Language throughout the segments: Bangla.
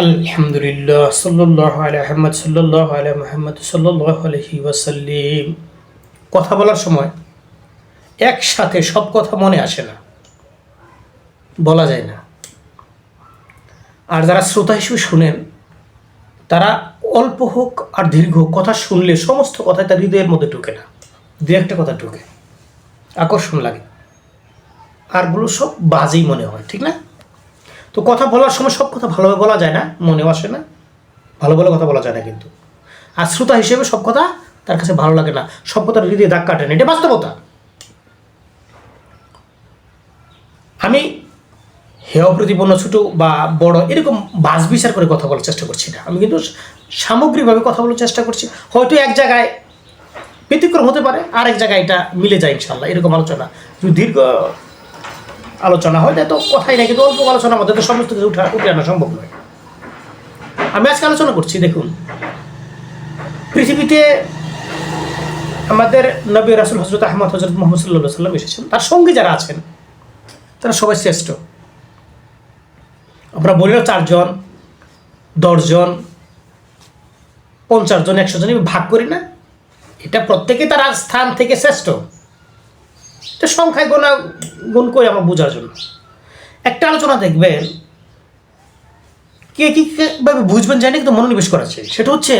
আলহামদুলিল্লাহ সাল্লাহ আহমদ সাল্লাহ আলা মোহাম্মদ সাল্লাহ আলহি ওয়াসাল্লিম। কথা বলার সময় একসাথে সব কথা মনে আসে না, বলা যায় না। আর যারা শ্রোতা হিসেবে শুনেন, তারা অল্প হোক আর দীর্ঘ কথা শুনলে সমস্ত কথাই তার হৃদয়ের মধ্যে ঢুকে না, দু একটা কথা ঢুকে, আকর্ষণ লাগে। আরগুলো সব বাজেই মনে হয়, ঠিক না? তো কথা বলার সময় সব কথা ভালোভাবে বলা যায় না, মনেও আসে না। ভালো ভালো কথা বলা যায় না কিন্তু। আর শ্রোতা হিসেবে সব কথা তার কাছে ভালো লাগে না। সব কথা হৃদয়ে দাগ কাটে না। এটা বাস্তবতা। আমি হেয় প্রতিপন্ন ছোটো বা বড় এরকম বাস বিচার করে কথা বলার চেষ্টা করছি না। আমি কিন্তু সামগ্রিকভাবে কথা বলার চেষ্টা করছি। হয়তো এক জায়গায় ব্যতিক্রম হতে পারে আর এক জায়গায় এটা মিলে যায় ইনশাল্লাহ এরকম আলোচনা। দীর্ঘ আলোচনা হয় তো কথাই না অল্প আলোচনার মধ্যে তো সমস্ত কিছু উঠা উঠে আনা সম্ভব নয়। আমি আজকে আলোচনা করছি, দেখুন। পৃথিবীতে আমাদের নবী রাসুল হজরত আহমদ হজরত মোহাম্মদ সাল্লাহ সাল্লাম এসেছেন। তার সঙ্গী যারা আছেন, তারা সবাই শ্রেষ্ঠ। আমরা বলিও চারজন, দশজন পঞ্চাশ জন একশো জন, ভাগ করি না। এটা প্রত্যেকে তার স্থান থেকে শ্রেষ্ঠ। এটা সংখ্যায় গোনা, গুণ করে আমরা বোঝার জন্য। একটা আলোচনা দেখবেন, কে কী ভাবে বুঝবেন জানি কিন্তু মনোনিবেশ করা সেটা হচ্ছে,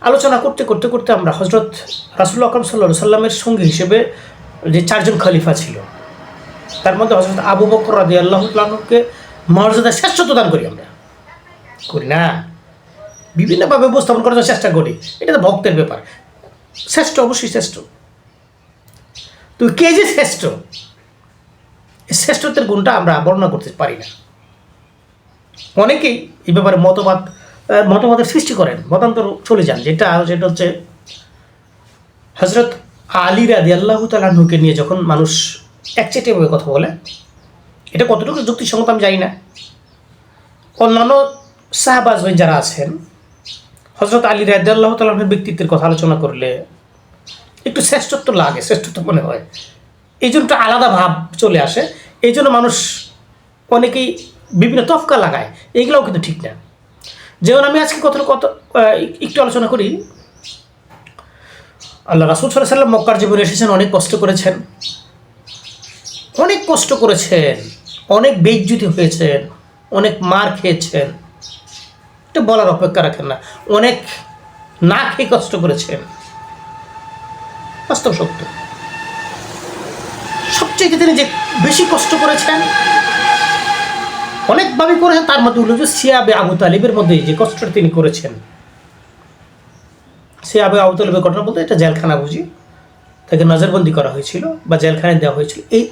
আলোচনা করতে করতে করতে আমরা হজরত রাসুল আকরম সাল্লা সাল্লামের সঙ্গী হিসেবে যে চারজন খলিফা ছিল, তার মধ্যে হজরত আবু বকর রাদি আল্লাহকে মর্যাদা শ্রেষ্ঠত্ব দান করি আমরা। করি না। বিভিন্নভাবে উপস্থাপন করার চেষ্টা করি। এটা তো ভক্তের ব্যাপার। শ্রেষ্ঠ, অবশ্যই শ্রেষ্ঠ। তো কে যে শ্রেষ্ঠ? শ্রেষ্ঠত্বের গুণটা আমরা বর্ণনা করতে পারি না। অনেকেই এই ব্যাপারে মতবাদ মতবাদের সৃষ্টি করেন, মতান্তর চলে যান। যেটা যেটা হচ্ছে হজরত আলী রাদি আল্লাহ তালুকে নিয়ে যখন মানুষ একচেটিয়াভাবে কথা বলে, এটা কতটুকু যুক্তিসঙ্গত আমি জানি না। অন্যান্য সাহাবাজবেন যারা আছেন হজরত আলী রাদি আল্লাহ তালাহের ব্যক্তিত্বের কথা আলোচনা করলে একটু শ্রেষ্ঠত্ব লাগে, শ্রেষ্ঠত্ব মনে হয়। এই জন্য একটা আলাদা ভাব চলে আসে। এই জন্য মানুষ অনেকেই বিভিন্ন তফকা লাগায়। এইগুলোও কিন্তু ঠিক না। যেমন আমি আজকে কত কত একটু আলোচনা করি। আল্লাহ রাসুল সাল্লাহ সাল্লাম মক্কার জীবনে এসেছেন, অনেক কষ্ট করেছেন। অনেক কষ্ট করেছেন। অনেক বেজ্জুতি হয়েছেন। অনেক মার খেয়েছেন। এটা বলার অপেক্ষা রাখেন না। অনেক না খেয়ে কষ্ট করেছেন। বাস্তব সত্য সবচেয়ে তিনি যে বেশি কষ্ট করেছেন অনেকভাবে করেছেন, তার মধ্যে উল্লেখ সিয়াবে আবু তালিবের মধ্যে যে কষ্টটা তিনি করেছেন। সিয়াবে আবু তালিবের ঘটনা বলতে এটা জেলখানা বুঝি, তাকে নজরবন্দি করা হয়েছিল বা জেলখানায় দেওয়া হয়েছিল। এই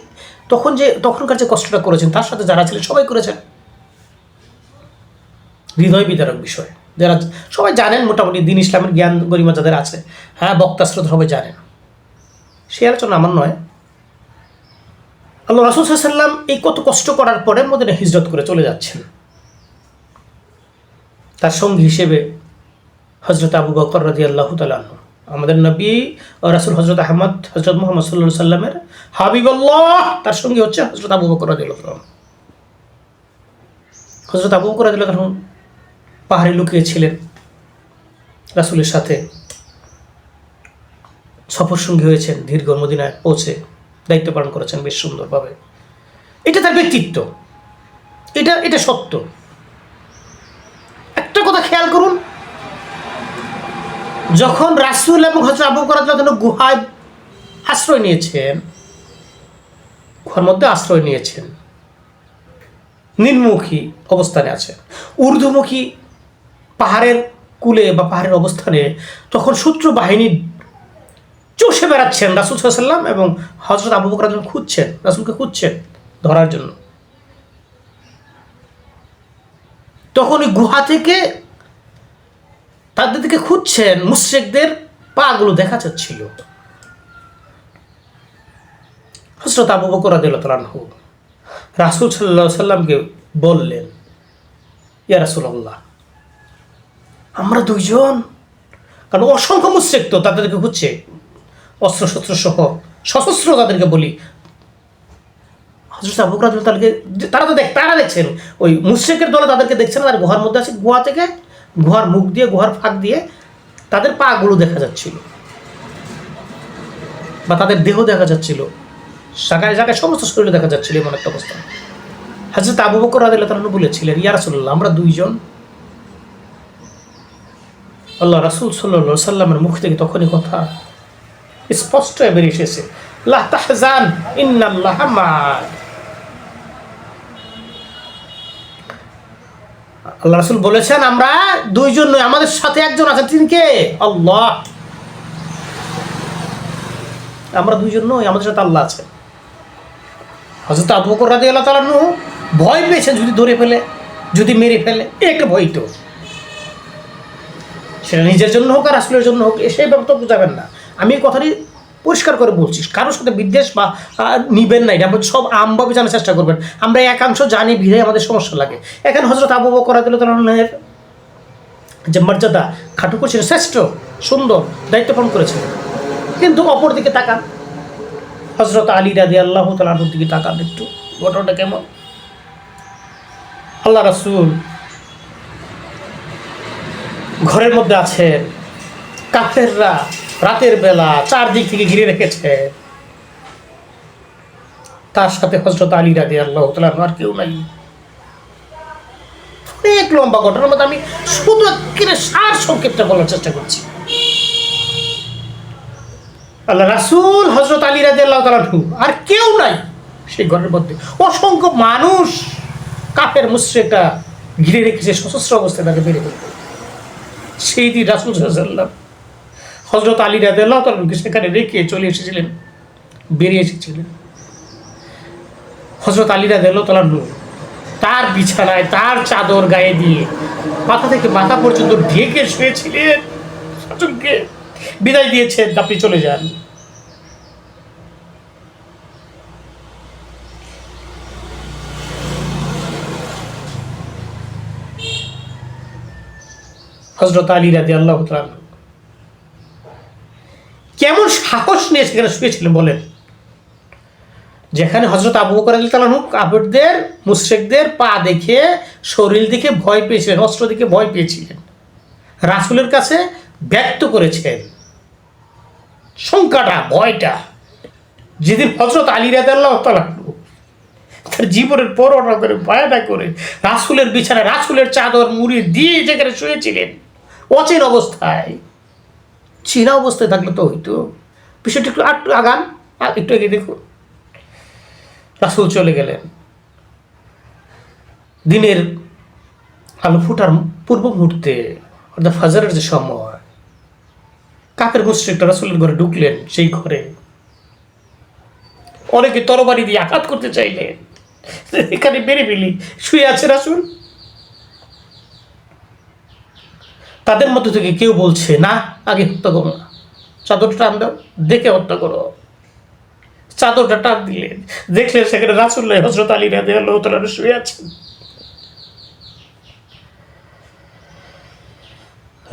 তখন যে, তখনকার যে কষ্টটা করেছেন, তার সাথে যারা ছিলেন, সবাই করেছেন। হৃদয় বিদারক বিষয়। যারা, সবাই জানেন মোটামুটি দিন ইসলামের জ্ঞান গরিমা যাদের আছে হ্যাঁ বক্তা শ্রোতা সবাই জানেন। সে আলোচনা আমার নয়। আল্লাহ রাসুল সাল্লাম এই কত কষ্ট করার পরে মদিনা হিজরত করে চলে যাচ্ছেন। তার সঙ্গী হিসেবে হজরত আবু বকর রাজি আল্লাহ তালাহ আমাদের নবী রাসুল হজরত আহমদ হজরত মোহাম্মদ সাল্লা সাল্লামের হাবিবল্লাহ, তার সঙ্গী হচ্ছে হজরত আবু বকর রাজি আল্লাহ হজরত আবু বকর রাজি আল্লাহ পাহাড়ে লুকিয়েছিলেন রাসুলের সাথে। সফর সঙ্গী হয়েছেন দীর্ঘ মদিনায় পৌঁছে দায়িত্ব পালন করেছেন বেশ সুন্দরভাবে। এটা তার ব্যক্তিত্ব। এটা এটা সত্য। একটা কথা খেয়াল করুন, যখন রাসুল এবং হজরত আবু করার জন্য গুহায় আশ্রয় নিয়েছেন, গুহার মধ্যে আশ্রয় নিয়েছেন, নিম্নমুখী অবস্থানে আছেন ঊর্ধ্বমুখী পাহাড়ের কূলে বা পাহাড়ের অবস্থানে তখন শত্রু বাহিনী চষে বেড়াচ্ছেন রাসুল সাল্লাম এবং হজরত আবু বকর খুঁজছেন, রাসুলকে খুঁজছেন ধরার জন্য। তখন ওই গুহা থেকে তাদের দিকে খুঁজছেন, মুশ্রেকদের পাগুলো দেখা যাচ্ছিল। হজরত আবু বকর আদিল্লাহু রাসুল সাল্লাহ সাল্লামকে বললেন, ইয়া রাসুল্লাহ আমরা দুইজন, কারণ অসংখ্য মুশ্রেক তো তাদেরকে খুঁজছে। অস্ত্র শস্ত্র সহ সশস্ত্র তাদেরকে বলি। হজরত আবু রাদিয়াল্লাহু তারা তো দেখ তারা দেখছেন। ওই মুশরিকের দলে তাদেরকে দেখছেন তার গুহার মধ্যে আছে, গুহা থেকে গুহার মুখ দিয়ে, গুহার ফাঁক দিয়ে তাদের পাগুলো দেখা যাচ্ছিল। বা তাদের দেহ দেখা যাচ্ছিল। জায়গায় জায়গায় সমস্ত শরীরে দেখা যাচ্ছিল এমন একটা অবস্থা। হাজরত আবু বকর রাদিয়াল্লাহু তাআলা বলেছিলেন, ইয়া রাসূলুল্লাহ, আমরা দুইজন আল্লাহ রাসুল আলাইহি সাল্লামের মুখ থেকে তখনই কথা স্পষ্ট বেরিয়ে এসেছে আল্লাহ বলেছেন, আমরা দুইজন আমাদের সাথে একজন কে? আল্লাহ। আমরা দুইজন নই, আমাদের সাথে আল্লাহ আছে। হযরত আবু বকর তাআলা নু ভয় পেয়েছেন, যদি ধরে ফেলে, যদি মেরে ফেলে, এ একটা ভয় তো। সেটা নিজের জন্য হোক আর রাসূলের জন্য হোক সেই ব্যাপারে তো বুঝাবেন না। আমি এই কথাটি পরিষ্কার করে বলছি, কারোর সাথে বিদ্বেষ বা নিবেন না, এটা সব আমভাবে জানার চেষ্টা করবেন। আমরা একাংশ জানি ভিড়ে আমাদের সমস্যা লাগে। এখানে হজরত আবু বকর রাদিয়াল্লাহু যে মর্যাদা খাটু করছেন শ্রেষ্ঠ, সুন্দর, দায়িত্ব পালন করেছেন। কিন্তু অপর দিকে তাকান। হজরত আলী রাদি আল্লাহ তালাহুর দিকে তাকান একটু। ঘটনাটা কেমন? আল্লাহ রাসূল ঘরের মধ্যে আছেন কাফেররা রাতের বেলা চারদিক থেকে ঘিরে রেখেছে। তার সাথে হজরত আলী রাদি আল্লাহ আর কেউ নাই। অনেক লম্বা ঘটনার মধ্যে আমি শুধু সার সংক্ষেপটা বলার চেষ্টা করছি। আল্লাহ রাসূল হজরত আলী রাজি আল্লাহ তালাহু আর কেউ নাই সেই ঘরের মধ্যে। অসংখ্য মানুষ কাপের মুশ্রেকটা ঘিরে রেখেছে, সশস্ত্র অবস্থায় তাকে বেড়ে ফেলতে সেই দিন রাসুল সাল্লাম হজরত আলী রাজি তালকে সেখানে রেখে চলে এসেছিলেন, বেরিয়ে এসেছিলেন। হজরত আলী রাজি আল্লাহ তালু তার বিছানায়, তার চাদর গায়ে দিয়ে মাথা থেকে মাথা পর্যন্ত ঢেকে শুয়েছিলেন। বিদায় দিয়েছেন, আপনি চলে যান। হজরত আলী রাজি আল্লাহ কেমন সাহস নিয়ে সেখানে শুয়েছিলেন বলেন? যেখানে হজরত আবু বকর আলী তালানু কাপড়দের মুশ্রেকদের পা দেখে, শরীর দেখে ভয় পেয়েছিলেন, অস্ত্র দেখে ভয় পেয়েছিলেন। রাসুলের কাছে ব্যক্ত করেছেন। শঙ্কাটা, ভয়টা। যেদিন হজরত আলী রাজাল্লাহ তালানু তার জীবনের পরোটা করে ভয়াটা করে রাসুলের বিছানায়, রাসুলের চাদর মুড়ি দিয়ে যেখানে শুয়েছিলেন অচেন অবস্থায়। চীনা অবস্থায় থাকলে তো হইতো। বিষয়টা একটু একটু আগান। আর একটু এগিয়ে দেখুন রাসুল চলে গেলেন। দিনের আলো ফুটার পূর্ব মুহূর্তে অর্থাৎ ফাজারের যে সময় কাপের মুশ্রিকটা রাসুলের ঘরে ঢুকলেন সেই ঘরে। অনেকে তরবারি দিয়ে আঘাত করতে চাইলেন। এখানে বেড়ে ফেলি শুয়ে আছে রাসুল। তাদের মধ্যে থেকে কেউ বলছে, না, আগে হত্যা করো না। চাদরটা দাও, দেখে হত্যা করো। চাদরটা টান দিলে দেখলে সেখানে রাসুল্লাহ হজরত আলী রাধে আল্লাহ তালা শুয়ে আছেন।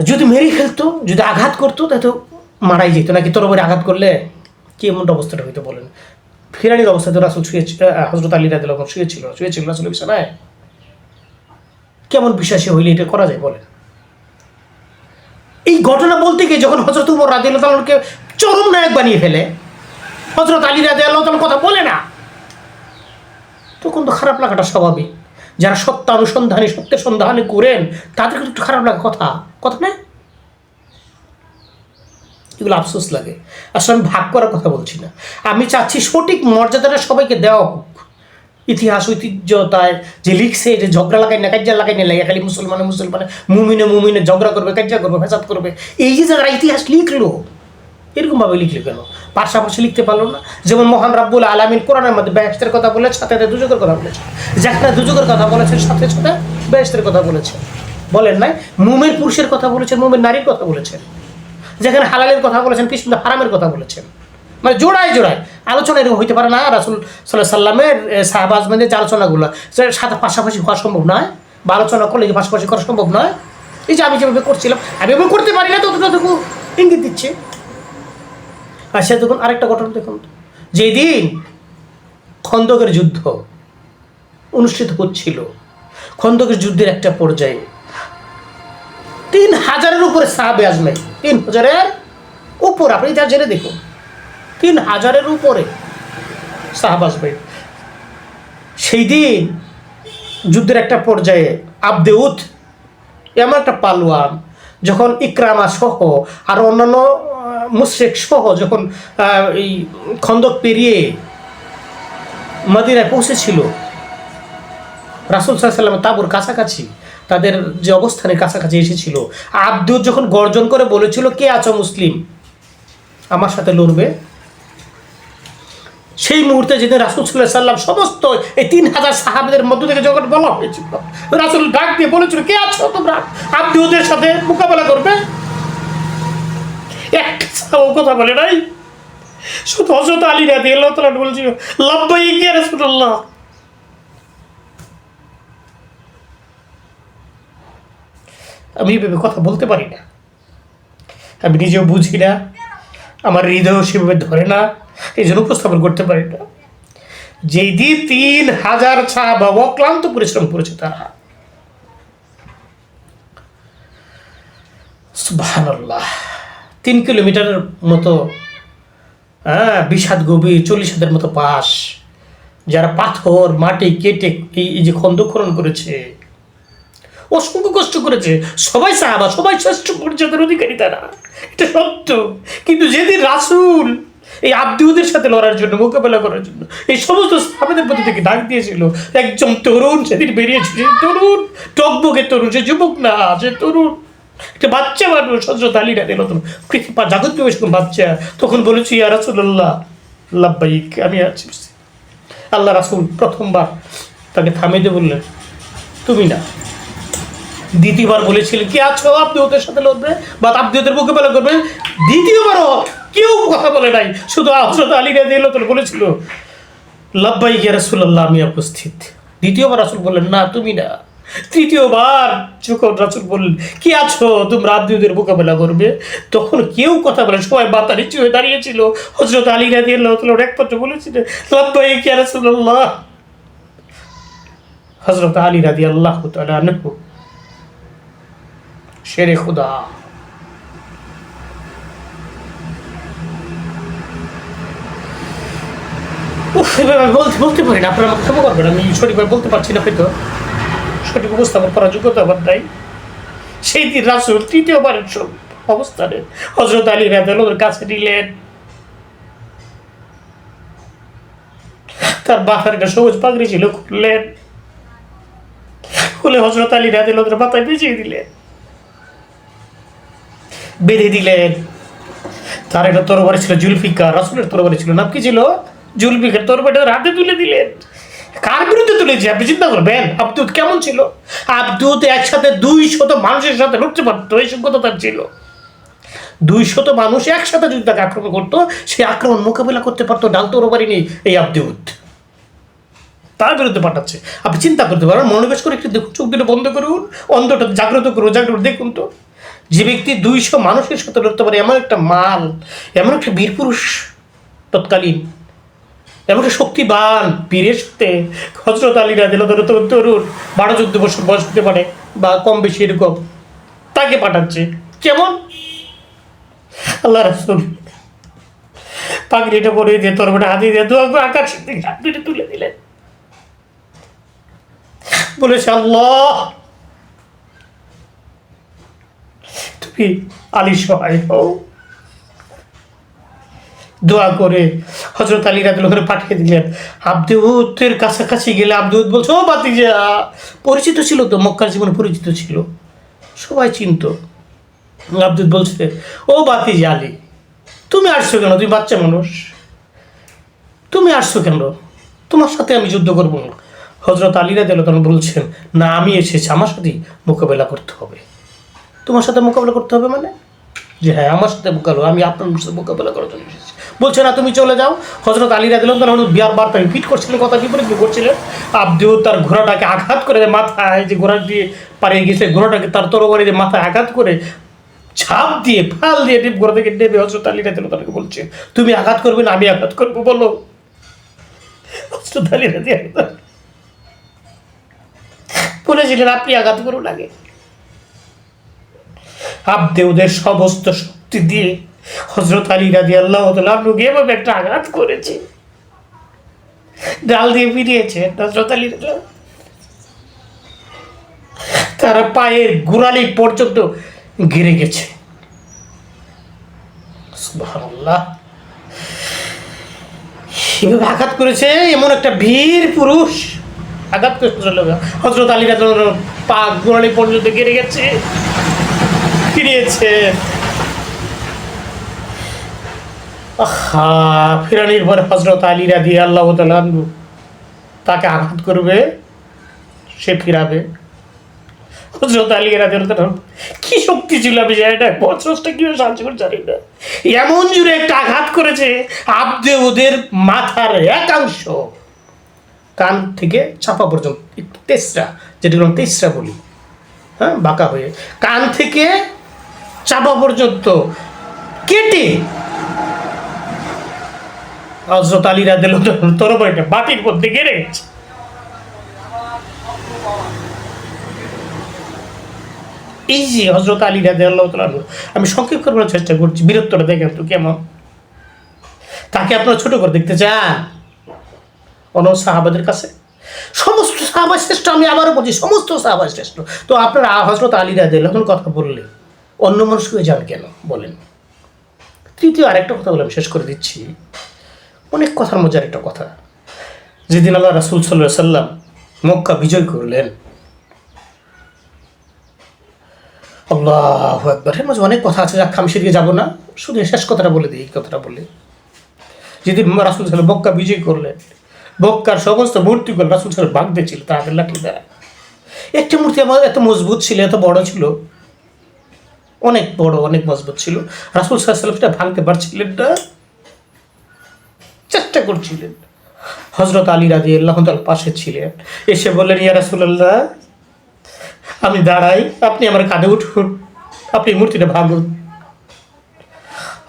যদি মেরে ফেলতো, যদি আঘাত করতো, তাহলে তো মারাই যেত। নাকি তোর উপরে আঘাত করলে? কি এমন অবস্থাটা হইতো বলেন? ফিরানির অবস্থায় তো রাসুল শুয়ে হজরত আলী রাদিল্লাহ শুয়েছিল শুয়েছিল রাসুল বিছানায়। কেমন বিশ্বাসী হইলে এটা করা যায় বলেন? এই ঘটনা বলতে গিয়ে যখন হজরত উমর রাজি আল্লাহকে চরম নায়ক বানিয়ে ফেলে হজরত আলী রাজি আল্লাহ কথা বলে না, তখন তো খারাপ লাগাটা স্বাভাবিক। যারা সত্য অনুসন্ধানী, সত্যের সন্ধানে করেন তাদের কিন্তু একটু খারাপ লাগা কথা। কথা না এগুলো আফসোস লাগে। আসলে আমি ভাগ করার কথা বলছি না। আমি চাচ্ছি সঠিক মর্যাদাটা সবাইকে দেওয়া হোক। ইতিহাস ঐতিহ্য ঐতিহ্যতায় যে লিখছে, যে ঝগড়া লাগাই না কাজ্যা লাগাই না লাগে খালি মুসলমানে মুসলমানে, মুমিনে মুমিনে ঝগড়া করবে কাজ্যা করবে ফেসাদ করবে। এই যে যারা ইতিহাস লিখলো, এরকমভাবে লিখলো কেন? পাশাপাশি লিখতে পারল না। যেমন মহান রাব্বুল আলামিন কোরআনের মধ্যে ব্যস্তের কথা বলেছে, সাথে সাথে দুযোগের কথা বলেছে। যেখানে দুযোগের কথা বলেছেন সাথে সাথে ব্যস্তের কথা বলেছে। বলেন নাই, মুমের পুরুষের কথা বলেছেন, মুমের নারীর কথা বলেছেন। যেখানে হালালের কথা বলেছেন কি সুন্দর হারামের কথা বলেছেন। মানে জোড়ায় জোড়ায়। আলোচনা এরকম হইতে পারে না, রাসুল সাল্লাহ সাল্লামের সাহাবাজমেন্টের যে আলোচনাগুলো সেটা সাথে পাশাপাশি হওয়া সম্ভব নয়, বা আলোচনা করলে পাশাপাশি করা সম্ভব নয়, এই যে আমি যেভাবে করছিলাম, আমি এভাবে করতে পারি না, ততটুকু ইঙ্গিত দিচ্ছে। আর সে দেখুন আরেকটা ঘটনা দেখুন, যেদিন খন্দকের যুদ্ধ অনুষ্ঠিত হচ্ছিল, খন্দকের যুদ্ধের একটা পর্যায়ে, তিন হাজারের উপরে সাহাবে আজমাই তিন হাজারের উপর, আপনি যা জেনে দেখুন। তিন হাজারের উপরে সাহাব আজমাই সেই দিন যুদ্ধের একটা পর্যায়ে আবদেউত এমন একটা পালোয়ান, যখন ইকরামা সহ আর অন্যান্য মুশ্রেক সহ যখন এই খন্দক পেরিয়ে মদিনায় পৌঁছেছিল, রাসুল সাল্লাম তাবুর কাছাকাছি, তাদের যে অবস্থানের কাছাকাছি এসেছিল। আব্দুল যখন গর্জন করে বলেছিল, কে আছো মুসলিম? আমার সাথে লড়বে সেই মুহূর্তে যেদিন রাসুল সাল্লাহ সাল্লাম সমস্ত এই তিন হাজার সাহাবিদের মধ্য থেকে যখন বলা হয়েছিল, রাসুল ডাক দিয়ে বলেছিল, কে আছো তোমরা? আব্দুদের সাথে মোকাবেলা করবে? কথা বলে নাই। শুধু হজরত আলী আল্লাহ তালা বলছিল রসুল্লাহ আমি এভাবে কথা বলতে পারি না। আমি নিজেও বুঝি না। আমার হৃদয় সেভাবে ধরে না। এই জন্য উপস্থাপন করতে পারি না যেই দিন তিন হাজার সাহাবা অক্লান্ত পরিশ্রম করেছে তারা। সুবহানাল্লাহ। তিন কিলোমিটারের মতো হ্যাঁ বিশ হাত গভীর, চল্লিশ হাতের মতো পাশ। যারা পাথর, মাটি কেটে এই এই যে খন্দ খনন করেছে, অসংখ্য কষ্ট করেছে। সবাই সাহাবা, সবাই শ্রেষ্ঠ পর্যায়ের অধিকারী তারা। এটা সত্য। কিন্তু যেদিন রাসূল এই আব্দুদের সাথে লড়ার জন্য, মোকাবেলা করার জন্য, এই সমস্ত সাহাবাদের প্রতি থেকে ডাক দিয়েছিল। একজন তরুণ সেদিন বেরিয়েছিল তরুণ টকবকে তরুণ, সে যুবক না, সে তরুণ। একটা বাচ্চা মানুষ আলী রাদিল পৃথিবী জাগত বয়স্ক বাচ্চা। তখন বলেছি, ইয়া রাসূলুল্লাহ, লাব্বাইক, আমি আছি। আল্লাহ রাসূল প্রথমবার তাকে থামিয়ে বললেন, তুমি না। দ্বিতীয়বার বলেছিলেন, কি আছো? আপনি ওদের সাথে লড়বে? বা আপনি ওদের মোকাবেলা করবেন দ্বিতীয়বারও কেউ কথা বলে নাই। শুধু হজরত আলী রাজি আল্লাহ বলেছিল লাব্বাই গিয়া রাসুল্লাহ আমি উপস্থিত। দ্বিতীয়বার রাসুল বললেন, না, তুমি না। তৃতীয়বার যখন রাসুল বললেন, কি আছো? তোমরা আব্দুদের মোকাবেলা করবে? তখন কেউ কথা বলে সবাই বাতা নিচু হয়ে দাঁড়িয়েছিল। হজরত আলী রাজি আল্লাহ একমাত্র বলেছিলেন লাব্বাই গিয়া রাসুল্লাহ হজরত আলী রাজি আল্লাহ তালা শেরে খুদা। বলতে পারি না, আপনারা আমাকে ক্ষমা করবেন, আমি সঠিকভাবে বলতে পারছি না হয়তো। সঠিক উপস্থাপন করার যোগ্যতা আমার নাই। সেই দিন রাসুল তৃতীয়বারের অবস্থানে হজরত আলী রাজের কাছে নিলেন তার বাসার একটা সবুজ পাগড়ি ছিল, খুললেন। খুলে হজরত আলী রাজের মাথায় ভিজিয়ে দিলেন। বেঁধে দিলেন। তার একটা তরবারি ছিল জুলফিকার, রাসুলের তরবারি ছিল। নাম কি ছিল? জুলফিকার তরবারিটা রাতে তুলে দিলেন। কার বিরুদ্ধে তুলেছে? আপনি চিন্তা করবেন। আব্দুত কেমন ছিল? আব্দুত একসাথে দুই শত মানুষের সাথে লড়তে পারতো, এই সভ্যতা তার ছিল। দুই শত মানুষ একসাথে যদি তাকে আক্রমণ করতো সেই আক্রমণ মোকাবিলা করতে পারতো ডাল তরবারি নেই এই আব্দুত তার বিরুদ্ধে পাঠাচ্ছে। আপনি চিন্তা করতে পারেন, মনোনিবেশ করে একটু দেখুন, চোখ দুটো বন্ধ করুন অন্ধটা জাগ্রত করুন, জাগ্রত দেখুন তো। যে ব্যক্তি দুইশো মানুষের সাথে লড়তে পারে, এমন একটা মাল, এমন একটা বীর পুরুষ তৎকালীন এমন একটা শক্তিবান বীরের সাথে হজরত ধরো তো তরুণ বারো চোদ্দ বছর বয়স হতে পারে বা কম বেশি এরকম, তাকে পাঠাচ্ছে। কেমন? আল্লাহ রাসুল পাগড়িটা পরে দিয়ে তোর হাতি দিয়ে করে আকাশের হাত তুলে দিলেন। বলেছে আল্লাহ! তুমি আলী সহায় হও। দোয়া করে হজরত আলী রাতুল করে পাঠিয়ে দিলেন। আব্দুতের কাছাকাছি গেলে আব্দুত বলছে, ও বাতি বাতিজা, পরিচিত ছিল তো, মক্কার জীবনে পরিচিত ছিল। সবাই চিনত। আব্দুত বলছে, ও বাতি বাতিজা আলী, তুমি আসছো কেন? তুমি বাচ্চা মানুষ। তুমি আসছো কেন? তোমার সাথে আমি যুদ্ধ করব না। হজরত আলীরা দিল তখন বলছেন, না, আমি এসেছি, আমার সাথেই মোকাবেলা করতে হবে। তোমার সাথে মোকাবেলা করতে হবে মানে? যে হ্যাঁ আমার সাথে মোকাবেলা, আমি আপনার সাথে মোকাবেলা করার জন্য বলছে, না, তুমি চলে যাও। হজরত আলীরা দিলাম তখন বিয়ার বার টাইম ফিট করছিলেন, কথা বিপরীত করছিলেন? আব্দিও তার ঘোড়াটাকে আঘাত করে মাথায় যে ঘোড়া দিয়ে পাড়িয়ে গেছে, ঘোড়াটাকে তার তরবারি দিয়ে মাথায় আঘাত করে ছাপ দিয়ে, ফাল দিয়ে টিপ ঘোড়া থেকে নেবে হজরত আলীরা দিল তাকে বলছে, তুমি আঘাত করবে না, আমি আঘাত করব, বলো। হজরত আলী রাজি বলেছিলেন, আপনি আঘাত করুন আগে। আপনি ওদের সমস্ত শক্তি দিয়ে হজরত আলী রাজি আল্লাহ আপনাকে এভাবে একটা আঘাত করেছে। ডাল দিয়ে ফিরিয়েছে হজরত আলী। তারা পায়ের গোড়ালি পর্যন্ত গিরে গেছে। আঘাত করেছে, এমন একটা বীর পুরুষ আঘাত করেছে হজরত আলী রাদিয়াল্লাহু পা গোড়ালি পর্যন্ত গিরে গেছে ফিরিয়েছে ফিরানির হজরত আলী রাদি আল্লাহ তাকে আঘাত করবে, সে ফিরাবে। হজরত আলী রাদি কি শক্তি ছিল আমি জানি না বছরটা কীভাবে সাহায্য করে জানি না। এমন জুড়ে একটা আঘাত করেছে আবদে ওদের মাথার একাংশ কান থেকে চাপা পর্যন্ত তেসরা যেটা তেসরা বলি হ্যাঁ বাঁকা হয়ে, কান থেকে চাপা পর্যন্ত কেটে হজরত আলী রাদিল তরবারিটা বাটির মধ্যে গেড়ে গেছে এই যে হজরত আলী রাদে আল্লাহ আমি সংক্ষেপ করবার চেষ্টা করছি, বীরত্বটা দেখেন তো কেমন। তাকে আপনারা ছোট করে দেখতে চান। অন্য সাহাবাদের কাছে। সমস্ত সাহাবা শ্রেষ্ঠ, আমি আবারও বলছি, সমস্ত সাহাবা শ্রেষ্ঠ। তো আপনারা হজরত আলী রাদে আল্লাহর কথা বললে, অন্য মানুষ হয়ে যান কেন? বলেন। তৃতীয় আরেকটা কথা বলে আমি শেষ করে দিচ্ছি। অনেক কথার মধ্যে একটা কথা। যেদিন আল্লাহ রাসুল সাল্লাহ সাল্লাম মক্কা বিজয় করলেন, আল্লাহ একবার এর মাঝে অনেক কথা আছে আমি সেদিকে যাব না। শুধু শেষ কথাটা বলে দিই, এই কথাটা বলে। যেদিন রাসুল সাল্লাম মক্কা বিজয় করলেন, মক্কার সমস্ত মূর্তিগুলো রাসুল সাল্লাম বাগদে ছিল হাতের লাঠি দ্বারা। একটা মূর্তি আমার এত মজবুত ছিল, এত বড় ছিল, অনেক বড়, অনেক মজবুত ছিল। রাসুল সাল্লাম সেটা ভাঙতে পারছিলেন না। চেষ্টা করছিলেন। হজরত আলী রাজি আল্লাহ পাশে ছিলেন। এসে বললেন, ইয়া রাসুল্লাহ আমি দাঁড়াই, আপনি আমার কাঁধে উঠুন, আপনি মূর্তিটা ভাঙুন।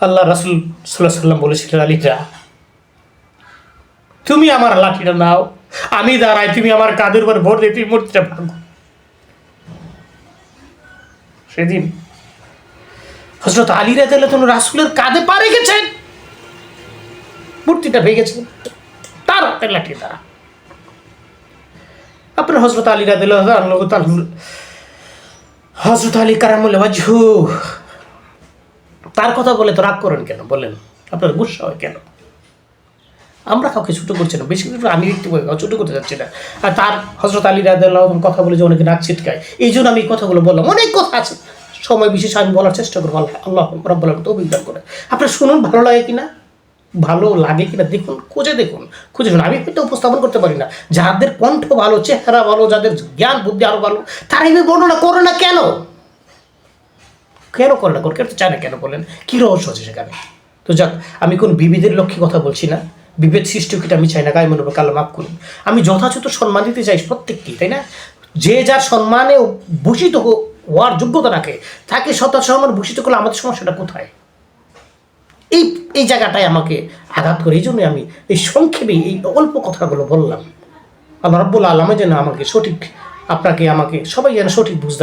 আল্লাহ রাসুল সাল্লাহ সাল্লাম বলেছিলেন আলীরা তুমি আমার লাঠিটা নাও, আমি দাঁড়াই, তুমি আমার কাঁধের উপর ভোট দিয়ে তুমি মূর্তিটা ভাঙো। সেদিন হজরত আলী রাজি রাসুলের কাঁধে পা রেখেছেন। মূর্তিটা ভেঙেছে তার হাতের লাঠি দ্বারা। আপনার হজরত আলী রাদিল হজরত আলী কারামুল ওয়াজহু। তার কথা বলে তো রাগ করেন কেন? বলেন, আপনার গুসা হয় কেন? আমরা কাউকে ছোটো করছি না, বেশি আমি ব্যক্তি ছোটো করতে চাচ্ছি না। আর তার হজরত আলী রাদিল্লাহ কথা বলে যে অনেকে নাক ছিটকায়। এই জন্য আমি কথাগুলো বললাম। অনেক কথা আছে। সময় বিশেষ আমি বলার চেষ্টা করব, আল্লাহ আল্লাহ রব্বুল আলামিন তো অভিজ্ঞান করে। আপনার শুনুন, ভালো লাগে কিনা? ভালো লাগে কিনা দেখুন, খুঁজে দেখুন, খুঁজে শুনুন আমি হয়তো উপস্থাপন করতে পারি না। যাদের কণ্ঠ ভালো, চেহারা ভালো, যাদের জ্ঞান, বুদ্ধি আরও ভালো তারা এইভাবে বর্ণনা করে না কেন? কেন করে না? করে কেন চায় না কেন বলেন? কী রহস্য আছে সেখানে? তো যাক, আমি কোন বিবিধের লক্ষ্যে কথা বলছি না। বিভেদ সৃষ্টিকে আমি চাই না, গায়ে মনে কালো মাফ করুন। আমি যথাযথ সম্মান দিতে চাই প্রত্যেককেই, তাই না? যে যার সম্মানে ভূষিত হো- হওয়ার যোগ্যতা রাখে, তাকে শত সম্মান ভূষিত করলে আমাদের সমস্যাটা কোথায়? এই এই জায়গাটায় আমাকে আঘাত করে এই জন্য আমি এই সংক্ষেপে এই অল্প কথাগুলো বললাম। আল্লাহ রব্বুল আলমে যেন আমাকে সঠিক, আপনাকে, আমাকে সবাই যেন সঠিক বুঝতে